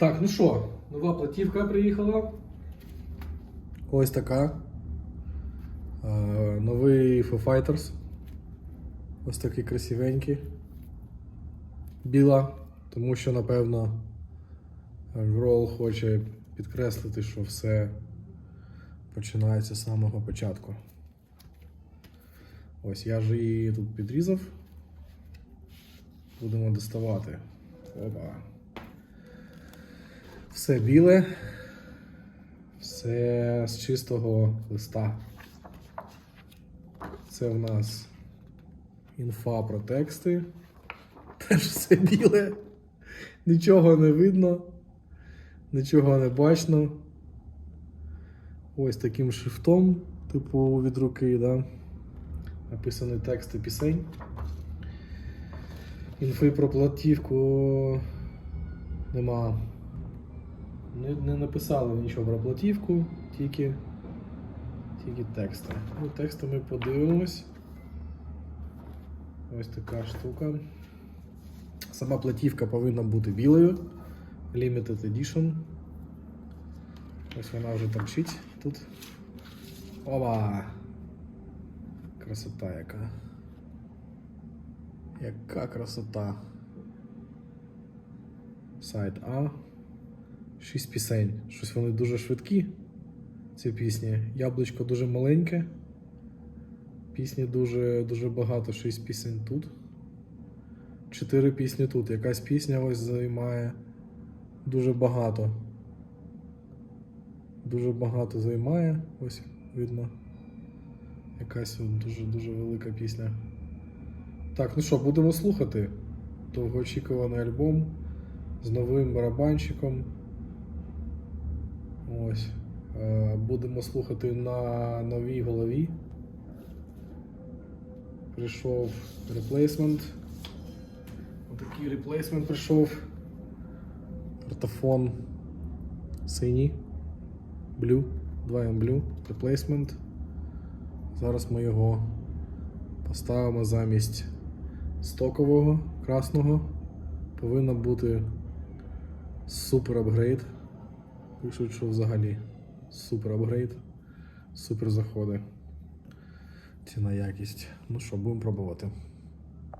Так, ну що, нова платівка приїхала. Ось така. Е, новий Foo Fighters. Ось такий красивенький. Біла, тому що, напевно, Грол хоче підкреслити, що все починається з самого початку. Ось я ж її тут підрізав. Будемо доставати. Опа. Все біле, все з чистого листа. Це в нас інфа про тексти. Теж все біле. Нічого не видно, нічого не бачно. Ось таким шрифтом, типу від руки, да? написані тексти пісень. Інфи про платівку нема. Не, не написали нічого про платівку, тільки, тільки тексти. Ну, тексти ми подивимось. Ось така штука. Сама платівка повинна бути білою. Limited Edition. Ось вона вже торчить тут. Ова! Красота яка. Яка красота. Сайт А. Шість пісень. Щось вони дуже швидкі. Ці пісні. Яблучко дуже маленьке. Пісні дуже, дуже багато. Шість пісень тут. Чотири пісні тут. Якась пісня ось займає дуже багато. Дуже багато займає. Ось видно. Якась дуже-дуже велика пісня. Так, ну що, будемо слухати. Довгоочікуваний альбом з новим барабанщиком. Ось. Е, Будемо слухати на новій голові. Прийшов реплейсмент. Отакий реплейсмент прийшов. Ортофон синій. Blue. 2M Blue. Реплейсмент. Зараз ми його поставимо замість стокового красного. Повинно бути супер апгрейд. Пишуть, що взагалі супер апгрейд, супер заходи. Ціна якість. Ну що, будемо пробувати.